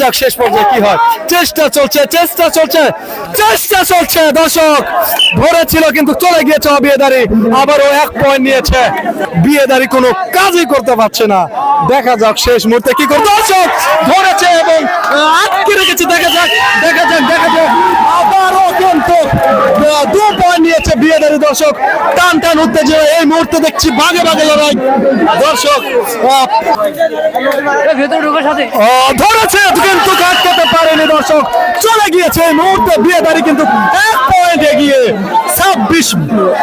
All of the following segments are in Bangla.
যাক শেষ পর্যায়ে কি হয়? চেষ্টা চলছে চেষ্টা চলছে চেষ্টা চলছে দর্শক। ধরেছিল কিন্তু চলে গিয়েছে অবিয়েদারি। আবারও এক পয়েন্ট নিয়েছে। বিয়েদারি কোনো কাজই করতে পারছে না। দেখা যাক শেষ মুহূর্তে কি করে দর্শক ধরেছে এবং আটকে রেখেছে। দেখা যাক দেখা যাক দেখা যাক। আবারও কিন্তু দু পয়েন্ট নিয়েছে বিয়েদারি দর্শক। টান টান উত্তেজনা। এই মুহূর্তে দেখছি ভাগে ভাগে লড়াই। দর্শক ধরেছে। কিন্তু কাটতে পারেনি দর্শক। চলে গিয়েছে এই মুহূর্তে বিয়েদারি কিন্তু এক পয়েন্ট এগিয়ে ছাব্বিশ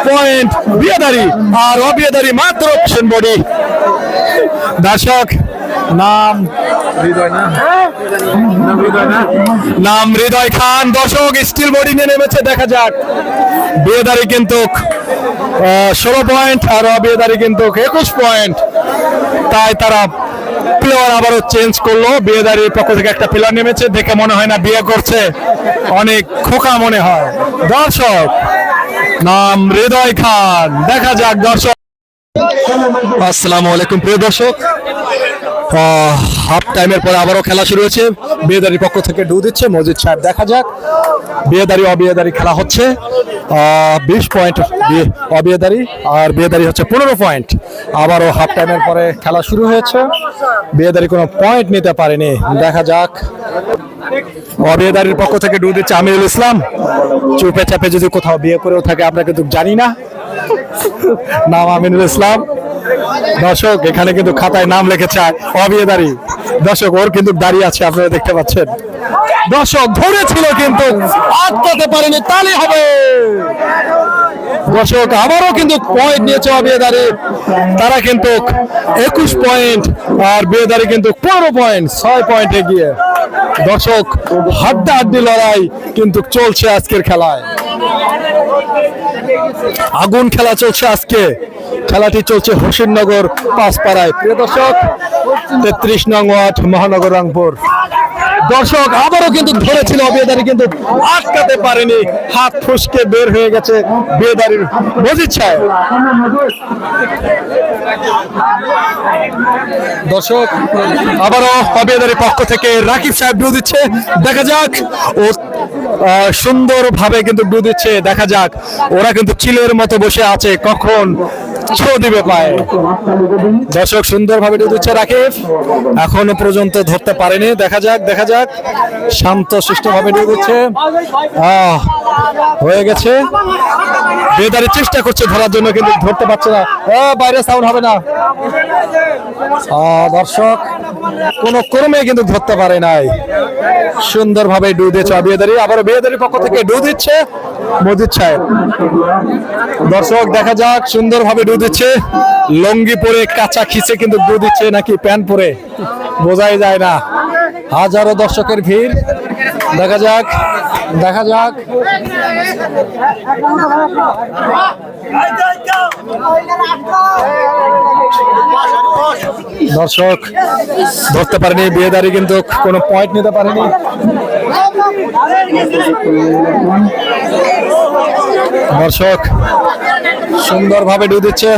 পয়েন্ট বিয়েদারি। আর অবিয়েদারি মাত্র অপশন বডি দর্শক নাম হৃদয় নাম হৃদয় নাম হৃদয় খান। দর্শক স্টিল বডি নিয়ে নেমেছে দেখা যাক। বিয়েদারি কিন্তু ষোলো পয়েন্ট আর অবিয়েদারি কিন্তু একুশ পয়েন্ট তাই তারা প্লেয়ার আবারও চেঞ্জ করল। বিয়ে বিয়েদারির পক্ষ থেকে একটা প্লেয়ার নেমেছে। দেখে মনে হয় না বিয়ে করছে। অনেক খোকা মনে হয়। দর্শক, নাম হৃদয় খান। দেখা যাক দর্শক। আসসালামু আলাইকুম প্রিয় দর্শক। হাফ টাইমের পরে আবারও খেলা শুরু হয়েছে। বিয়েদারির পক্ষ থেকে ডু দিচ্ছে, মজিদ সাহেব দেখা যাক। বিয়েদারি, অবিয়েদারি খেলা হচ্ছে। বিশ পয়েন্ট অবিয়েদারি আর বিয়েদারি হচ্ছে পনেরো পয়েন্ট আবারও হাফ টাইমের পরে খেলা শুরু হয়েছে। বিয়েদারি কোনো পয়েন্ট নিতে পারেনি। দেখা যাক। অবিয়েদারির পক্ষ থেকে ডু দিচ্ছে আমিরুল ইসলাম। চুপে চাপে যদি কোথাও বিয়ে করেও থাকে, আমরা কিন্তু জানি না। নাম আমিনুল ইসলাম। দর্শক, এখানে কিন্তু খাতায় নাম লিখেছে অবিয়েদারি। দর্শক, ওর কিন্তু দাঁড়িয়ে আছে, আপনারা দেখতে পাচ্ছেন। দর্শক, ধরেছিল কিন্তু, আটকাতে পারেনি, তালি হবে। দর্শক, আবারও কিন্তু পয়েন্ট নিয়েছে অবিয়েদারি। তারা কিন্তু একুশ পয়েন্ট আর বিয়েদারি কিন্তু পনেরো পয়েন্ট ছয় পয়েন্ট এগিয়ে। দর্শক হাড্ডা হাড্ডি লড়াই কিন্তু চলছে আজকের খেলায়। আগুন খেলা চলছে আজকে। খেলাটি চলছে হোসেননগর পাঁচপাড়ায়। প্রিয় দর্শক, তেত্রিশ নং ওয়ার্ড, মহানগর রংপুর। দর্শক, আবারও কিন্তু ধরেছিল বিয়েদারি, কিন্তু আটকাতে পারেনি। হাত ফুসকে বের হয়ে গেছে বেদারির মজিদ দর্শক, আবারও অবিয়েদারির পক্ষ থেকে রাকিব সাহেব ডু দিচ্ছে। দেখা যাক ও সুন্দর ভাবে কিন্তু ডু দিচ্ছে দেখা যাক। ওরা কিন্তু চিলের মতো বসে আছে কখন ছো দিবে পায়। দর্শক সুন্দর ভাবে দিচ্ছে রাকিব। এখনও পর্যন্ত ধরতে পারেনি। দেখা যাক দেখা যাক। শান্ত সুষ্ঠু ভাবে দিচ্ছে। হয়ে গেছে। বেদারি চেষ্টা করছে ধরার জন্য, কিন্তু ধরতে পারছে না। বাইরে সাউন্ড হবে না। দর্শক, কোন ক্রমে কিন্তু ধরতে পারে নাই। সুন্দর ভাবে ডু দিয়েছে বিয়েদারি আবার বিয়েদারির পক্ষ থেকে ডু দিচ্ছে। মজিদ সাহেব। দর্শক, দেখা যাক সুন্দর ভাবে ডু দিচ্ছে। লঙ্গি পরে কাঁচা খিচে কিন্তু ডু দিচ্ছে নাকি প্যান্ট পরে? বোঝাই যায় না। হাজারো দর্শকের ভিড়। দেখা যাক দেখা যাক। দর্শক, ধরতে পারেনি, বিয়ে বিয়েদারি কিন্তু কোনো পয়েন্ট নিতে পারেনি। দর্শক, সুন্দরভাবে ডু দিচ্ছে।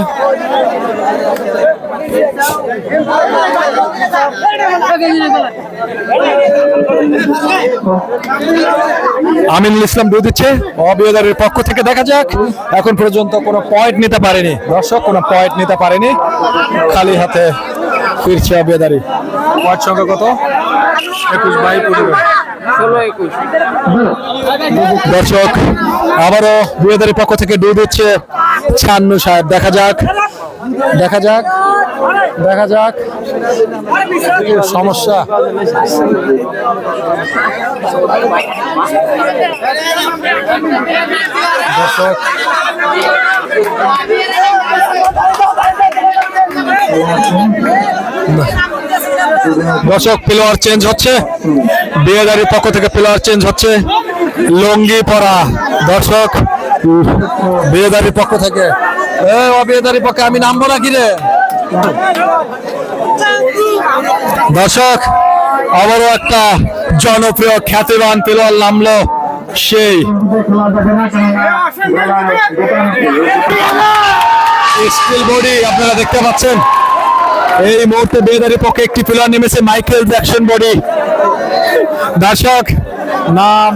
আমিনুল ইসলাম ডু দিচ্ছে। অবিয়দারের পক্ষ থেকে দেখা যাক। এখন পর্যন্ত কোনো পয়েন্ট নিতে পারেনি। দর্শক কোনো পয়েন্ট নিতে পারেনি। খালি হাতে ফিরছে অবিয়দারি পয়েন্ট সংখ্যা কত? একুশ বাই দর্শক আবারও বিয়েদারির পক্ষ থেকে ডু দিচ্ছে ছান্নু সাহেব। দেখা যাক। দেখা যাক। দেখা যাক। সমস্যা। দর্শক। প্লেয়ার চেঞ্জ হচ্ছে। বিয়েদারির পক্ষ থেকে প্লেয়ার চেঞ্জ হচ্ছে। লঙ্গি পরা। দর্শক বিয়েদারির পক্ষ থেকে এ অবিয়েদারির পক্ষে আমি নামবো না কি রে? দর্শক, আবারও একটা জনপ্রিয় খ্যাতিবান প্লেয়ার নামলো সেই স্টিল বডি, আপনারা দেখতে পাচ্ছেন। এই মুহূর্তে বেদারি পক্ষে একটি প্লেয়ার নেমেছে মাইকেল জ্যাকসন বডি। দর্শক, নাম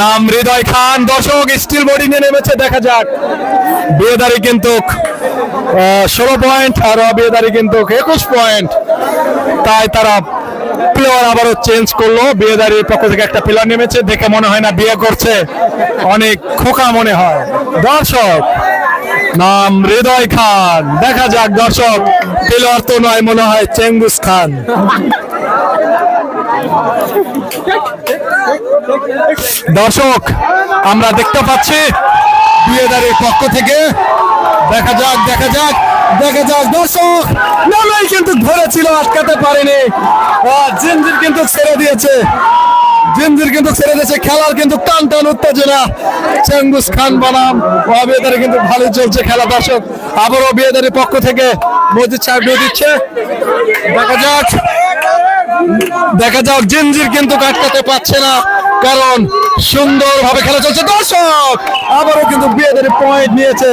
নাম হৃদয় খান, দর্শক স্টিল বোর্ডিং এ নেমেছে, দেখা যাক। বিয়েদারি কিন্তু ষোলো পয়েন্ট আর অবিয়েদারি কিন্তু একুশ পয়েন্ট তাই তারা প্লেয়ার আবারও চেঞ্জ করল। বিয়েদারির পক্ষ থেকে একটা প্লেয়ার নেমেছে, দেখে মনে হয় না বিয়ে করছে। অনেক খোকা মনে হয়। দর্শক, নাম হৃদয় খান। দেখা যাক, দর্শক প্লেয়ার তো নয়, মনে হয় চেঙ্গুস খান। দর্শক, আমরা দেখতে পাচ্ছি বিয়েদারির পক্ষ থেকে। দেখা যাক দেখা যাক দেখা যাক। দর্শক লড়াই কিন্তু ধরেছিল, আটকাতে পারেনি। জিনজির কিন্তু ছেড়ে দিয়েছে। জিনজির কিন্তু ছেড়ে দিয়েছে। খেলার কিন্তু টান টান উত্তেজনা। চেঙ্গুস খান বানাম। অবিয়েদারি কিন্তু ভালো চলছে খেলা, দর্শক। আবারও বিয়েদারির পক্ষ থেকে মজিদ দিয়ে দিচ্ছে। দেখা যাক। দেখা যাক জিনজির কিন্তু কাটকাতে পারছে না কারণ সুন্দরভাবে খেলা চলছে। দর্শক আবারও কিন্তু বিয়েদারি পয়েন্ট নিয়েছে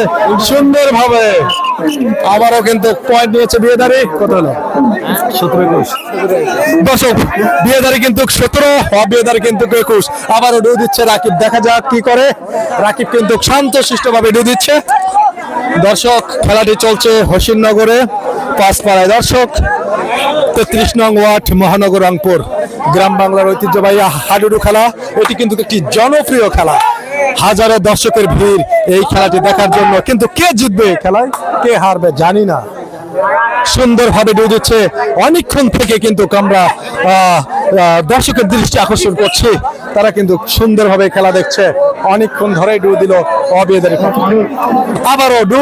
সুন্দরভাবে। আবারও কিন্তু পয়েন্ট নিয়েছে বিয়েদারি। কত হলো? সতেরো একুশ। দর্শক বিয়েদারি কিন্তু সতেরো অবিয়েদারি কিন্তু একুশ। আবারও ডু দিচ্ছে রাকিব। দেখা যাক কি করে। রাকিব কিন্তু শান্ত ভাবে ডু দিচ্ছে। দর্শক খেলাটি চলছে হসিননগরে পাঁচপাড়ায়। দর্শক তেত্রিশ নং ওয়ার্ড মহানগর রংপুর। গ্রাম বাংলার ঐতিহ্যবাহী হাডুডু খেলা, এটি কিন্তু একটি জনপ্রিয় খেলা। হাজারো দর্শকের ভিড় এই খেলাটি দেখার জন্য। কিন্তু কে জিতবে খেলায়? কে হারবে জানি না। সুন্দরভাবে ডু দিচ্ছে। অনেকক্ষণ থেকে কিন্তু আমরা দর্শকের দৃষ্টি আকর্ষণ করছি। তারা কিন্তু সুন্দরভাবে খেলা দেখছে। অনেকক্ষণ ধরে ডু দিল অবিয়েদারির। আবারও ডু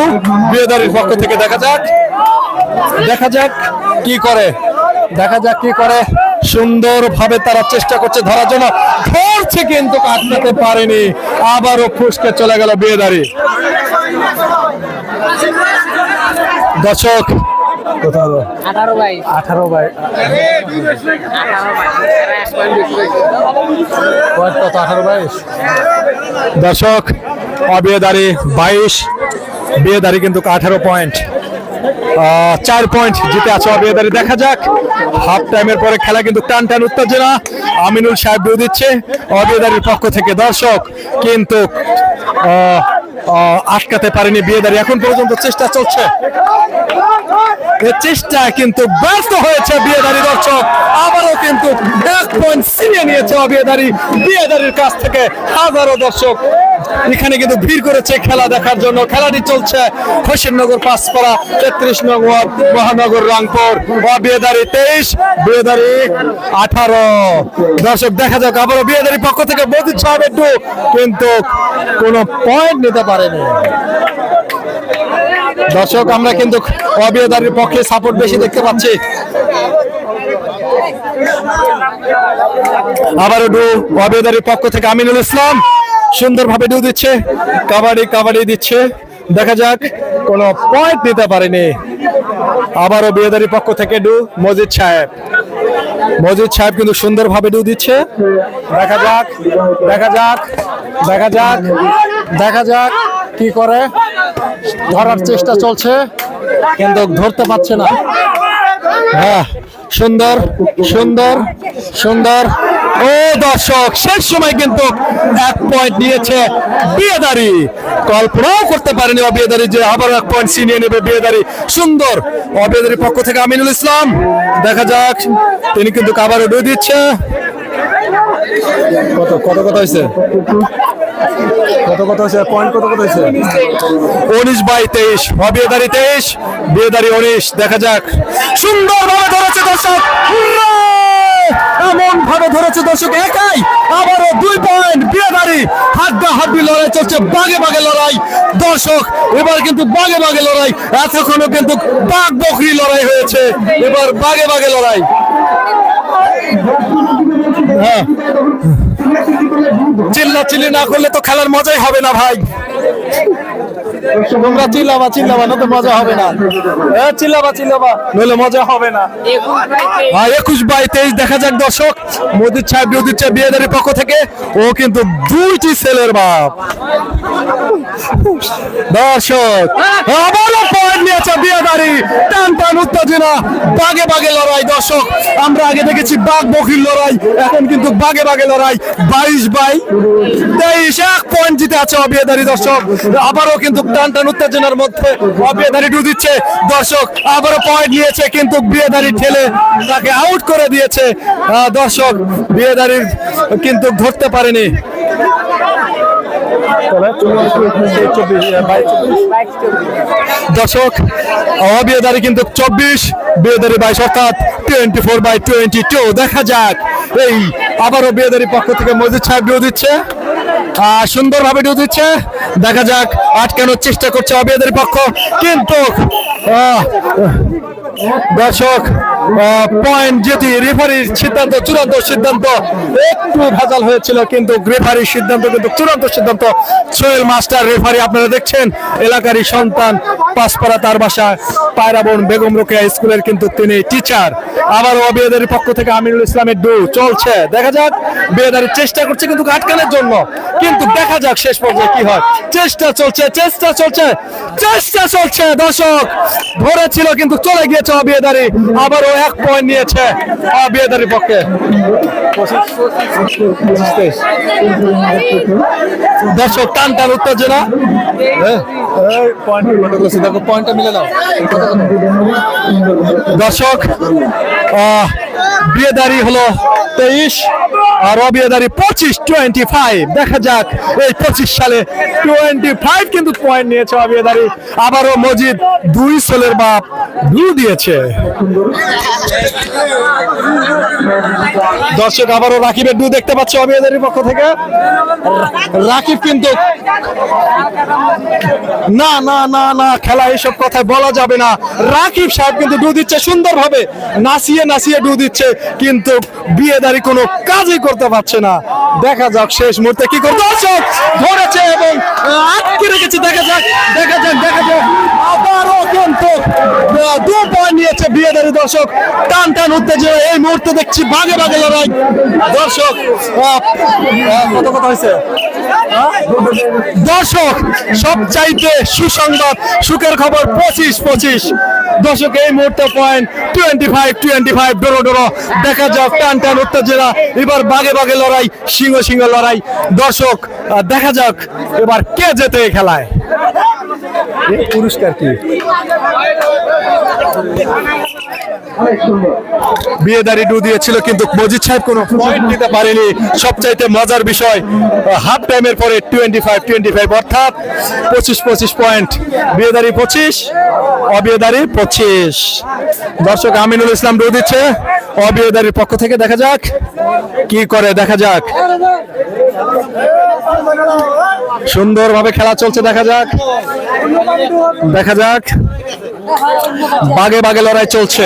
বিয়েদারির পক্ষ থেকে দেখা যাক। দেখা যাক কি করে। দেখা যাক কি করে। সুন্দরভাবে তারা চেষ্টা করছে ধরার জন্য। ধরছে কিন্তু আটকাতে পারেনি। আবারও ফুসকে চলে গেল বিয়েদারি। দর্শক দর্শক অবিয়েদারি বাইশ। বিয়েদারি কিন্তু আঠারো পয়েন্ট। চার পয়েন্ট জিতে আছে অবিয়েদারি। দেখা যাক হাফ টাইমের পরে খেলা কিন্তু টান টান উত্তেজনা। আমিনুল সাহেব বিউ দিচ্ছে অবিয়েদারির পক্ষ থেকে। দর্শক, কিন্তু আটকাতে পারেনি বিয়েদারি। এখন পর্যন্ত চেষ্টা চলছে। চেষ্টা কিন্তু ব্যর্থ হয়েছে বিয়েদারি দর্শক। আবারও কিন্তু এক পয়েন্ট ছিনিয়ে নিয়েছে অবিয়েদারি। বিয়েদারির কাছ থেকে হাজারো দর্শক এখানে কিন্তু ভিড় করেছে খেলা দেখার জন্য। খেলাটি চলছে হোসেননগর পাঁচপাড়া, তেত্রিশ নং ওয়ার্ড, মহানগর রংপুর। অবিয়েদারি তেইশ, বিয়েদারি আঠারো। দর্শক, দেখা যাক, আবারও বিয়েদারি পক্ষ থেকে বদিত সাহেব একটু কিন্তু কোনো পয়েন্ট নিতে পারেনি। দর্শক, আমরা কিন্তু অবিয়দারির পক্ষে সাপোর্ট বেশি দেখতে পাচ্ছি। আবারও ডু অবিয়দারির পক্ষ থেকে আমিনুল ইসলাম সুন্দরভাবে ডু দিচ্ছে, কাবাডি কাবাডি দিচ্ছে। দেখা যাক, কোনো পয়েন্ট নিতে পারেনি। আবারও বিয়েদারির পক্ষ থেকে ডু মজিদ সাহেব। মজিদ সাহেব কিন্তু সুন্দরভাবে ডু দিচ্ছে। দেখা যাক দেখা যাক দেখা যাক দেখা যাক কি করে। ধরার চেষ্টা চলছে, কিন্তু ধরতে পারছে না। হ্যাঁ সুন্দর সুন্দর সুন্দর। ও দর্শক, শেষ সময় কিন্তু এক পয়েন্ট নিয়েছে বিয়েদারি। কল্পনাও করতে পারেনি অবিয়েদারি যে আবার এক পয়েন্ট ছিনিয়ে নেবে বিয়েদারি। সুন্দর, অবিয়েদারির পক্ষ থেকে আমিনুল ইসলাম। দেখা যাক, তিনি কিন্তু আবারও ডুয়ে দিচ্ছে। কত কত কত হয়েছে? পয়েন্ট হয়েছে? উনিশ বাই তেইশ তেইশ উনিশ। দেখা যাক। সুন্দর ভাবে ধরেছে দর্শক। এমন ভাবে ধরেছে দর্শক, একাই আবারও দুই পয়েন্ট বিয়েদারি হাড্ডা হাড্ডি লড়াই চলছে, বাগে বাগে লড়াই। দর্শক, এবার কিন্তু বাগে বাগে লড়াই এতক্ষণও কিন্তু বাঘ বকরি লড়াই হয়েছে। এবার বাগে বাগে লড়াই। হ্যাঁ। চিল্লা চিল্লি না করলে তো খেলার মজাই হবে না ভাই। তোমরা চিল্লাবা চিল্লাবা, না তো মজা হবে না চিল্লাবা চিল্লাবা, নইলে মজা হবে না তেইশ। একুশ বাই তেইশ, দেখা যাক দর্শক, মোদির সাহেব বিরোধী বিয়েদারির পক্ষ থেকে, ও কিন্তু দুইটি ছেলের বাপ দর্শক, আবারও পয়েন্ট নিয়েছে বিয়েদারি টান টান উত্তেজনা, বাগে বাগে লড়াই। দর্শক, আমরা আগে দেখেছি বাঘ বকির লড়াই, এখন কিন্তু বাগে বাগে লড়াই, বাইশ বাই তেইশ, এক পয়েন্ট জিতে আছে অবিয়েদারি। দর্শক, আবারও কিন্তু টান টান উত্তেজনার মধ্যে অবিয়েদারি ডু দিচ্ছে। দর্শক, আবারও পয়েন্ট নিয়েছে, কিন্তু বিয়েদারি ঠেলে তাকে আউট করে দিয়েছে। দর্শক বিয়েদারির কিন্তু ধরতে পারেনি। দর্শক অবিয়েদারি কিন্তু চব্বিশ, বিয়েদারি বাইশ অর্থাৎ twenty four by twenty two দেখা যাক, এই আবারও বিয়েদারি পক্ষ থেকে মজিদ সাহেব ডিউ দিচ্ছে। সুন্দরভাবে ডিউ দিচ্ছে। দেখা যাক, আটকানোর চেষ্টা করছে অবিয়েদারি পক্ষ। কিন্তু দর্শক পয়েন্ট যেটি রেফারির সিদ্ধান্ত, চূড়ান্ত সিদ্ধান্ত। একটু ভেজাল হয়েছিল কিন্তু রেফারির সিদ্ধান্ত, কিন্তু চূড়ান্ত সিদ্ধান্ত। সোহেল মাস্টার রেফারি আপনারা দেখছেন, এলাকারই সন্তান, পাঁচপাড়া তার বাসা, পায়রাবন বেগম রোকেয়া স্কুলের কিন্তু তিনি টিচার আবার অবিয়েদারির পক্ষ থেকে আমিনুল ইসলামের ডু চলছে। দেখা যাক, বিয়েদারির চেষ্টা করছে কিন্তু আটকানোর জন্য। কিন্তু দেখা যাক শেষ পর্যায়ে কি হয়। চেষ্টা চলছে চেষ্টা চলছে চেষ্টা চলছে, দর্শক। ধরেছিল কিন্তু চলে গিয়েছে অবিয়েদারি আবারও এক পয়েন্ট নিয়েছে বিয়েদারির পক্ষে। দর্শক, টান টান উত্তেজনা। পয়েন্টটা মিলে দাও দর্শক বিয়েদারি হলো তেইশ। আর অবিয়েদারি পঁচিশ টোয়েন্টি ফাইভ দেখা যাক এই পঁচিশ সালে টোয়েন্টি ফাইভ কিন্তু পয়েন্ট নিয়েছে আবারও মজিদ দুই সোলের বাপ দিয়েছে। দর্শক, আবারও রাকিবের ডু দেখতে পাচ্ছে পক্ষ থেকে। রাকিব কিন্তু না না না না, খেলা এইসব কথা বলা যাবে না। রাকিব সাহেব কিন্তু ডু দিচ্ছে সুন্দরভাবে। নাচিয়ে নাচিয়ে ডু দিচ্ছে, কিন্তু বিয়েদারি কোনো কাজই করতে পারছে না। দেখা যাক শেষ মুহূর্তে কি করতে দর্শক ধরেছে এবং আটকে রেখেছে। দেখা যাক দেখা যাক দেখা যাক। আবারও কিন্তু দু পয়েন্ট নিয়েছে বিয়েদারি দর্শক। টান টান উত্তেজনা এই মুহূর্তে দেখছি বাগে বাগে লড়াই। দর্শক কত কথা হয়েছে? দর্শক, সবচাইতে সুসংবাদ, সুখের খবর পঁচিশ পঁচিশ। দর্শক, এই মুহূর্তে point twenty five twenty five ডোরো ডোরো। দেখা যাক, টান টান, উত্তেজনা। এবার বাগে বাগে লড়াই, সিংহ সিংহ লড়াই। দর্শক দেখা যাক, এবার কে যেতে খেলায়? পুরস্কার কি? বিয়েদারি ডু দিয়েছিল, কিন্তু মজিদ সাহেব কোনো পয়েন্ট দিতে পারেনি। সবচাইতে মজার বিষয় হাফ টাইমের পরে টোয়েন্টি ফাইভ টোয়েন্টি ফাইভ অর্থাৎ পঁচিশ পঁচিশ পয়েন্ট বিয়েদারি পঁচিশ অবিয়েদারি পঁচিশ। দর্শক, আমিনুল ইসলাম ডু দিচ্ছে অবিয়েদারির পক্ষ থেকে দেখা যাক, কি করে দেখা যাক। সুন্দরভাবে খেলা চলছে, দেখা যাক। দেখা যাক। বাগে বাগে লড়াই চলছে।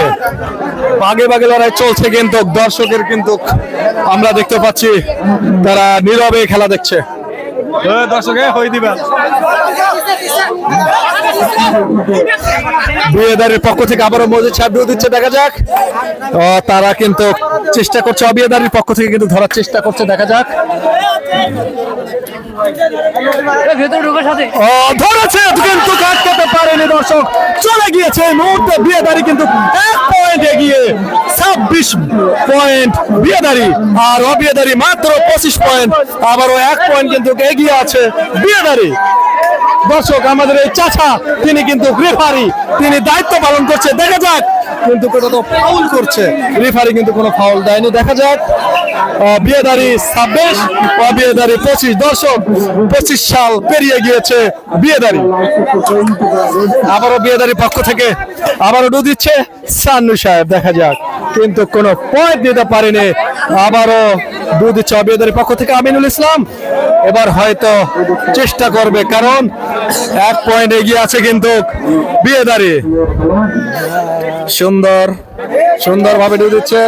বাগে বাগে লড়াই চলছে কিন্তু দর্শকের কিন্তু আমরা দেখতে পাচ্ছি তারা নীরবে খেলা দেখছে। দর্শকে হই দিবেন বিয়েদারের পক্ষ থেকে আবারও মজিদ সাহেব দিচ্ছে দেখা যাক। তারা কিন্তু চেষ্টা করছে অবিয়েদারির পক্ষ থেকে কিন্তু ধরার চেষ্টা করছে দেখা যাক। ও, ধরেছে কিন্তু আটকাতে দর্শক, চলে গিয়েছে এই মুহূর্তে বিয়েদারি কিন্তু এক পয়েন্ট এগিয়ে ছাব্বিশ পয়েন্ট বিয়েদারি আর অবিয়েদারি মাত্র পঁচিশ পয়েন্ট আবারও এক পয়েন্ট কিন্তু এগিয়ে আছে বিয়েদারি দর্শক, আমাদের এই চাচা, তিনি কিন্তু রেফারি তিনি দায়িত্ব পালন করছে। দেখা যাক, কিন্তু তো ফাউল করছে। রেফারি কিন্তু কোনো ফাউল দেয়নি। দেখা যাক বিয়েদারি ছাব্বিশ অবিয়েদারি পঁচিশ। দর্শক, পঁচিশ সাল পেরিয়ে গিয়েছে বিয়েদারি। আবারও বিয়েদারি পক্ষ থেকে আবারও ডু দিচ্ছে সান্নু সাহেব। দেখা যাক, কিন্তু কোনো পয়েন্ট দিতে পারেনি। আবারও ডু দিচ্ছে অবিয়েদারি পক্ষ থেকে আমিনুল ইসলাম। এবার হয়তো চেষ্টা করবে, কারণ এক পয়েন্ট এগিয়ে আছে কিন্তু বিয়ে দাঁড়িয়ে সুন্দর, সুন্দরভাবে ডু দিচ্ছে।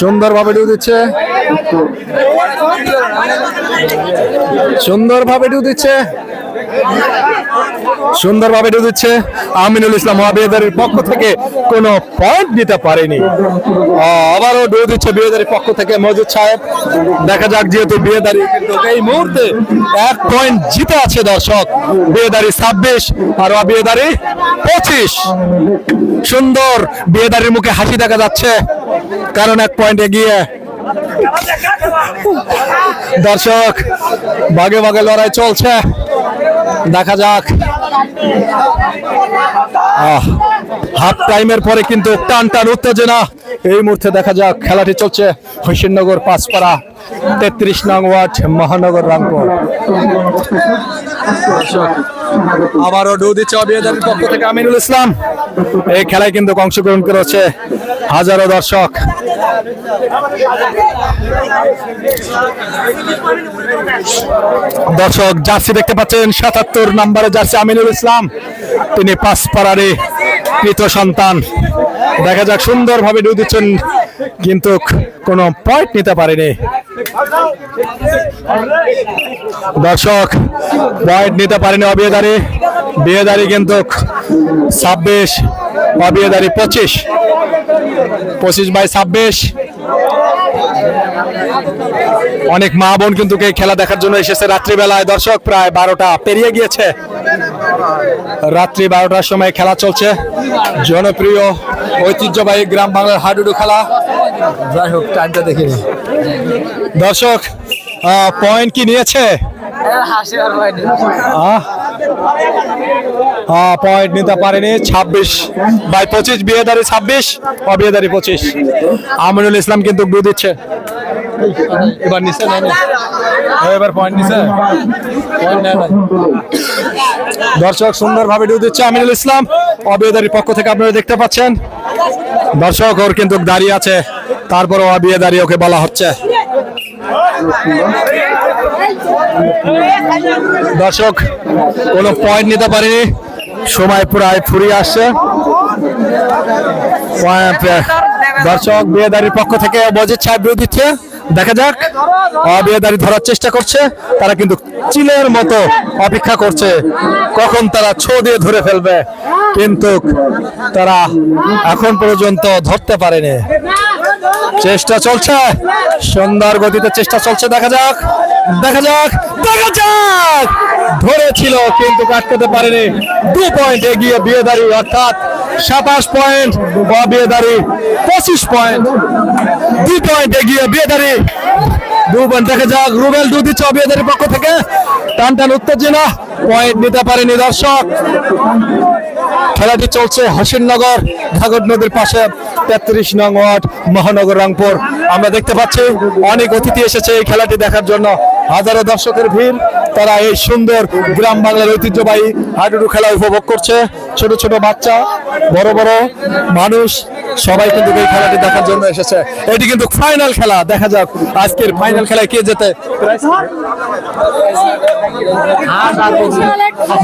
সুন্দর ভাবে ডু দিচ্ছে। সুন্দর ভাবে ডু দিচ্ছে। সুন্দরভাবে দিচ্ছে। আমিনুল ইসলাম বিয়েদারির পক্ষ থেকে কোনো পয়েন্ট দিতে পারেনি। আবারও ডু দিচ্ছে বিয়েদারির পক্ষ থেকে মজুদ সাহেব। দেখা যাক, যেহেতু বিয়েদারি কিন্তু এই মুহূর্তে এক পয়েন্ট জিতে আছে দর্শক। বিয়েদারি ছাব্বিশ আর বিয়েদারি পঁচিশ। সুন্দর বিয়েদারির মুখে হাসি দেখা যাচ্ছে। কারণ এক পয়েন্ট এগিয়ে। দর্শক, ভাগে ভাগে লড়াই চলছে। দেখা যাক। হাফ টাইমের পরে কিন্তু টান টান উত্তেজনা। এই মুহূর্তে দেখা যাক খেলাটি চলছে হোসেননগর পাঁচপাড়া, তেত্রিশ নং ওয়ার্ড, মহানগর রামপুর আবারও ডু দিচ্ছে অবিয়াদের পক্ষ থেকে আমিনুল ইসলাম। এই খেলায় কিন্তু অংশগ্রহণ করেছে হাজারো দর্শক। দর্শক জার্সি দেখতে পাচ্ছেন, সাতাত্তর নম্বরে জার্সি আমিনুল ইসলাম। তিনি পাঁচ পাড়ারে কৃত সন্তান। দেখা যাক, সুন্দরভাবে ডু দিচ্ছেন, কিন্তু কোনো পয়েন্ট নিতে পারেনি। দর্শক পয়েন্ট নিতে পারেনি অবিয়েদারি বিয়েদারি কিন্তু ছাব্বিশ অবিয়েদারি পঁচিশ। পঁচিশ বাই ছাব্বিশ। অনেক মা বোন কিন্তু খেলা দেখার জন্য এসেছে রাত্রিবেলায়। দর্শক, প্রায় বারোটা পেরিয়ে গিয়েছে। রাত্রি বারোটার সময় খেলা চলছে। জনপ্রিয়, ঐতিহ্যবাহী গ্রাম বাংলার হাডুডু খেলা। যাই হোক টাইমটা দেখিনি দর্শক পয়েন্ট কি নিয়েছে? পয়েন্ট নিতে পারেনি। ছাব্বিশ বাই পঁচিশ, বিয়েদারি ছাব্বিশ, অবিয়েদারি পঁচিশ। আমিনুল ইসলাম কিন্তু ডু দিচ্ছে। এবার নিচে নি। এবার পয়েন্ট নিচে। দর্শক সুন্দরভাবে ডু দিচ্ছে আমিনুল ইসলাম। অবিয়েদারির পক্ষ থেকে আপনারা দেখতে পাচ্ছেন। দর্শক ওর কিন্তু দাঁড়িয়ে আছে। তারপরও অবিয়েদারি ওকে বলা হচ্ছে। দর্শক, কোনো পয়েন্ট নিতে পারেনি। সময় প্রায় ফুরিয়ে আসছে। দর্শক বিয়েদারির পক্ষ থেকে সাহেব বিরোধী দিচ্ছে দেখা যাক। অবিয়েদারি ধরার চেষ্টা করছে। তারা কিন্তু চিলের মতো অপেক্ষা করছে। কখন তারা ছো দিয়ে ধরে ফেলবে? কিন্তু তারা এখন পর্যন্ত ধরতে পারেনি। চেষ্টা চলছে। সুন্দর গতিতে চেষ্টা চলছে। দেখা যাক। দেখা যাক। দেখা যাক। ধরেছিল, কিন্তু কাটতে পারেনি। দু পয়েন্ট এগিয়ে বিয়েদারি, অর্থাৎ সাতাশ পয়েন্ট বা বিয়েদারি পঁচিশ পয়েন্ট দুই পয়েন্ট এগিয়ে বিয়েদারি। দু পয়েন্ট দেখা যাক, রুবেল দু দিচ্ছে বিয়েদারির পক্ষ থেকে। টান টান উত্তেজনা পয়েন্ট নিতে পারেনি দর্শক। খেলাটি চলছে হাসিননগর ঘাগর নদীর পাশে, তেত্রিশ নং ওয়ার্ড, মহানগর রংপুর। আমরা দেখতে পাচ্ছি, অনেক অতিথি এসেছে এই খেলাটি দেখার জন্য। হাজারো দর্শকের ভিড়, তারা এই সুন্দর গ্রাম বাংলার ঐতিহ্যবাহী হাডুডু খেলা উপভোগ করছে। ছোট ছোট বাচ্চা, বড় বড় মানুষ সবাই কিন্তু এই খেলাটি দেখার জন্য এসেছে। এটি কিন্তু ফাইনাল খেলা। দেখা যাক আজকের ফাইনাল খেলায় কে যেতে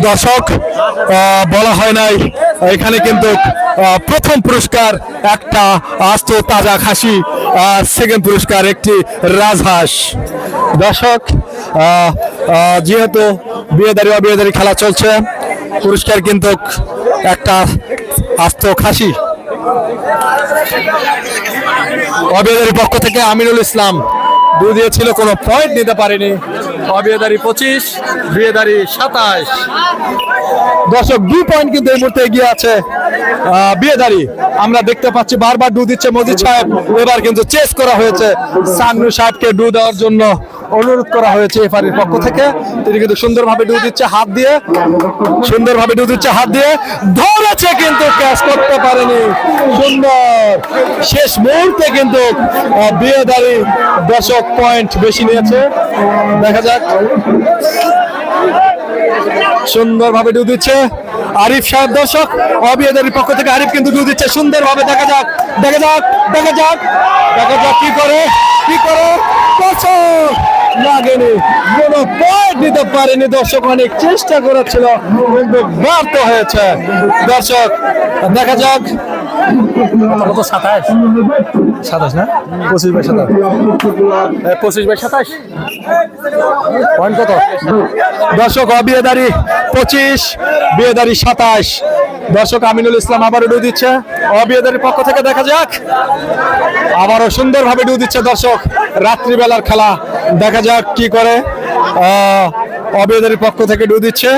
দর্শক বলা হয় নাই, এখানে কিন্তু প্রথম পুরস্কার একটা আস্ত তাজা খাসি, আর সেকেন্ড পুরস্কার একটি রাজহাঁস। দর্শক যেহেতু বিয়েদারি অবিয়েদারি খেলা চলছে, পুরস্কার কিন্তু একটা আস্ত খাসি। অবিয়েদারি পক্ষ থেকে আমিরুল ইসলাম। দু দিয়েছিল কোনো পয়েন্ট নিতে পারেনি। অবিয়াদারি পঁচিশ, বিয়েদারি সাতাশ। দর্শক, দুই পয়েন্ট কিন্তু এই মুহূর্তে এগিয়ে আছে। বিয়েদারি আমরা দেখতে পাচ্ছি, বারবার ডু দিচ্ছে মজিদ সাহেব। এবার কিন্তু চেস করা হয়েছে। সান্নু সাহেবকে ডু দেওয়ার জন্য অনুরোধ করা হয়েছে এফআরির পক্ষ থেকে। তিনি কিন্তু সুন্দরভাবে ডু দিচ্ছে হাত দিয়ে। সুন্দরভাবে ডু দিচ্ছে হাত দিয়ে। ধরেছে কিন্তু ক্যাচ করতে পারেনি। সুন্দর। শেষ মুহূর্তে কিন্তু বিয়েদারি দশক পয়েন্ট বেশি নিয়েছে। দেখা যাক। সুন্দরভাবে ডু দিচ্ছে। আরিফ সাহেব দর্শক অবিয়াদের পক্ষ থেকে আরিফ কিন্তু দুধ দিচ্ছে, সুন্দরভাবে দেখা যাক দেখা যাক দেখা যাক দেখা যাক কি করে কি করে নিতে পারেনি দর্শক, অনেক চেষ্টা কিন্তু হয়েছে। দর্শক, দেখা যাক সাতাশ? পঁচিশ দর্শক, অবিয়েদারি পঁচিশ, বিয়েদারি সাতাশ। দর্শক, আমিনুল ইসলাম আবারও ডু দিচ্ছে। অবিয়েদারির পক্ষ থেকে দেখা যাক। আবারও সুন্দরভাবে ডু দিচ্ছে দর্শক। রাত্রিবেলার খেলা দেখা যাক কি করে। অবিয়েদারির পক্ষ থেকে ডু দিচ্ছে।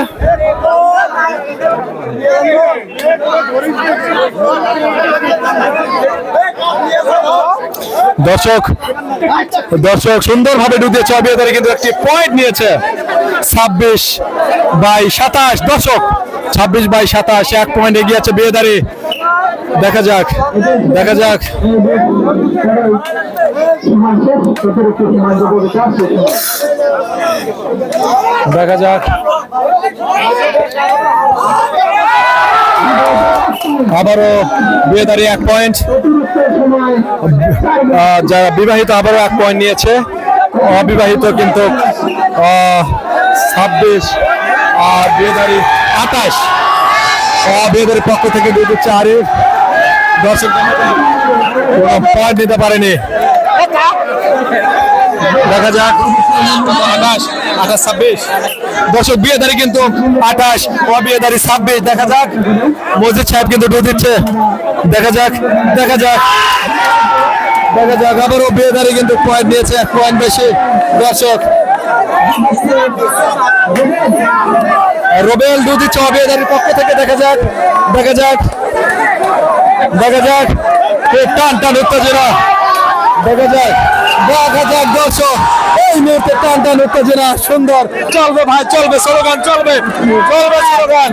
দর্শক দর্শক সুন্দরভাবে ডুবিয়েছে অবিয়েদারি কিন্তু একটি পয়েন্ট নিয়েছে ছাব্বিশ বাই সাতাশ। দর্শক, ছাব্বিশ বাই সাতাশ, এক পয়েন্ট এগিয়ে আছে বিয়েদারি দেখা যাক দেখা যাক। দেখা যাক। আবারও বিয়েদারি এক পয়েন্ট যারা বিবাহিত আবারও এক পয়েন্ট নিয়েছে। অবিবাহিত কিন্তু ছাব্বিশ আর বিয়েদারি আঠাশ। বিয়েদারির পক্ষ থেকে দিয়ে দিচ্ছে আরিফ দর্শক পয়েন্ট নিতে পারেনি। দেখা যাক। আঠাশ আঠাশ, ছাব্বিশ। দর্শক, বিয়েদারি কিন্তু আঠাশ বিয়ে অবিয়েদারি ছাব্বিশ। দেখা যাক। মসজিদ সাহেব কিন্তু ডু দিচ্ছে। দেখা যাক দেখা যাক। দেখা যাক, আবারও বিয়েদারি কিন্তু পয়েন্ট দিয়েছে এক পয়েন্ট বেশি। দর্শক, রোবেল ডু দিচ্ছে অবিয়েদারির পক্ষ থেকে। দেখা যাক দেখা যাক দেখা যাক। টান টান উত্তেজনা। দেখা যাক। যাক দর্শক। এই মুহূর্তে টান টান উত্তেজনা, সুন্দর। চলবে ভাই, চলবে, স্লোগান, চলবে। চলবে স্লোগান।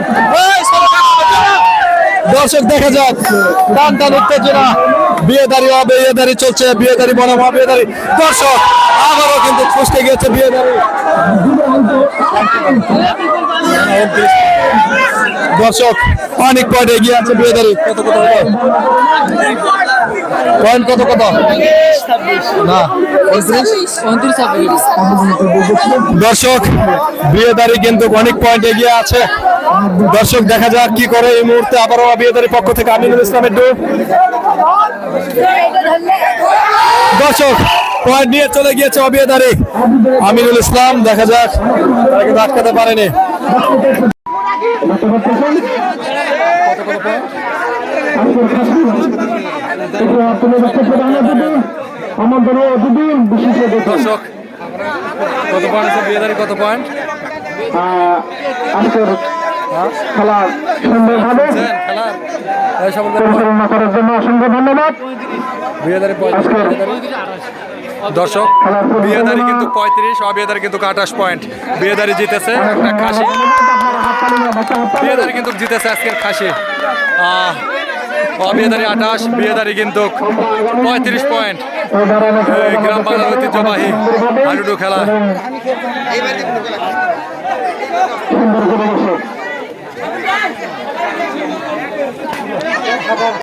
দর্শক, দেখা যাক। টান টান উত্তেজনা। বিয়েদারি হবে, বিয়েদারি চলছে, বিয়েদারি বনাম, বিয়েদারি দর্শক, আবারও কিন্তু ফুসকে গেছে বিয়েদারি। দর্শক, অনেক পয়েন্ট এগিয়ে আছে বিয়েদারি। কত কত পয়েন্ট কত কত? না দর্শক, বিয়েদারি কিন্তু অনেক পয়েন্ট এগিয়ে আছে। দর্শক দেখা যাক কি করে এই মুহূর্তে আবারও বিয়েদারি পক্ষ থেকে আমিনুল ইসলামের ডু দর্শক পয়েন্ট নিয়ে চলে গিয়েছে অবিয়েদারি আমিনুল ইসলাম দেখা যাক তারা কিন্তু আটকাতে পারেনি। আমাদের অতিদিন বিশেষ দর্শক কত পয়েন্ট আছে বিয়েদারি কত পয়েন্ট আজকের খেলা সুন্দরভাবে খেলার পরিচালনা করার জন্য অসংখ্য ধন্যবাদ। দর্শক বিয়েদারি কিন্তু পঁয়ত্রিশ অবিয়েদারি কিন্তু আঠাশ পয়েন্ট। বিয়েদারি জিতেছে একটা খাসি। বিয়েদারি কিন্তু জিতেছে আজকের খাসি। অবিয়েদারি আঠাশ বিয়েদারি কিন্তু পঁয়ত্রিশ পয়েন্ট। গ্রাম বাংলার ঐতিহ্যবাহী হাডুডু খেলা। সুন্দর করে বসে